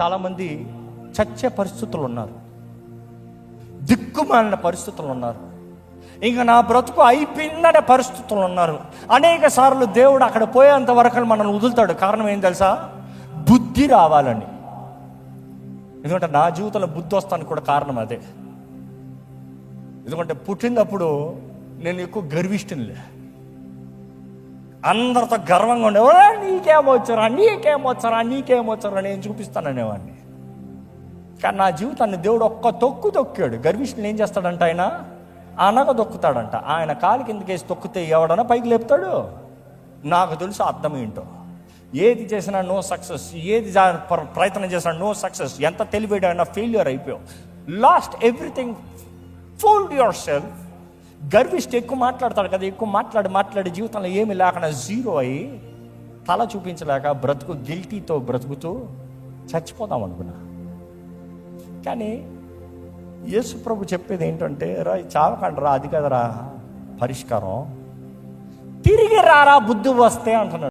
చాలామంది చచ్చే పరిస్థితులు ఉన్నారు. దిక్కుమాలిన పరిస్థితులు ఉన్నారు. ఇంకా నా బ్రతుకు అయిపోయిందనే పరిస్థితులు ఉన్నారు. అనేక సార్లు దేవుడు అక్కడ పోయేంత వరకు మనల్ని వదులుతాడు. కారణం ఏం తెలుసా? బుద్ధి రావాలని. ఎందుకంటే నా జీవితంలో బుద్ధి వస్తానికి కూడా కారణం అదే. ఎందుకంటే పుట్టినప్పుడు నేను ఎక్కువ గర్విష్ఠనిలే. అందరితో గర్వంగా ఉండే నీకేమొచ్చరా నీకేమొచ్చరా నీకేమొచ్చరా నీకేమొచ్చారా నేను చూపిస్తాననేవాడిని. కానీ నా జీవితాన్ని దేవుడు ఒక్క తొక్కు తొక్కాడు. గర్విష్ణులు ఏం చేస్తాడంట ఆయన? అనగ దొక్కుతాడంట ఆయన కాలు కిందకి వేసి తొక్కితే ఎవడన్నా పైకి లేపుతాడు? నాకు తెలుసు అర్థం ఏంటో. ఏది చేసినా నో సక్సెస్ ఏది ప్రయత్నం చేసినా నో సక్సెస్ ఎంత తెలివేడైనా ఫెయిల్యూర్ అయిపోయావు. Last everything fold yourself గర్విష్టి ఎక్కువ మాట్లాడతాడు కదా ఎక్కువ మాట్లాడి మాట్లాడి జీవితంలో ఏమి లేకుండా జీరో అయ్యి తల చూపించలేక బ్రతుకు గిల్టీతో బ్రతుకుతూ చచ్చిపోదాం అనుకున్నా. కానీ యేసు ప్రభు చెప్పేది ఏంటంటే రా చావకండి రా అది కదరా పరిష్కారం. తిరిగి రారా బుద్ధి వస్తే అంటున్నాడు.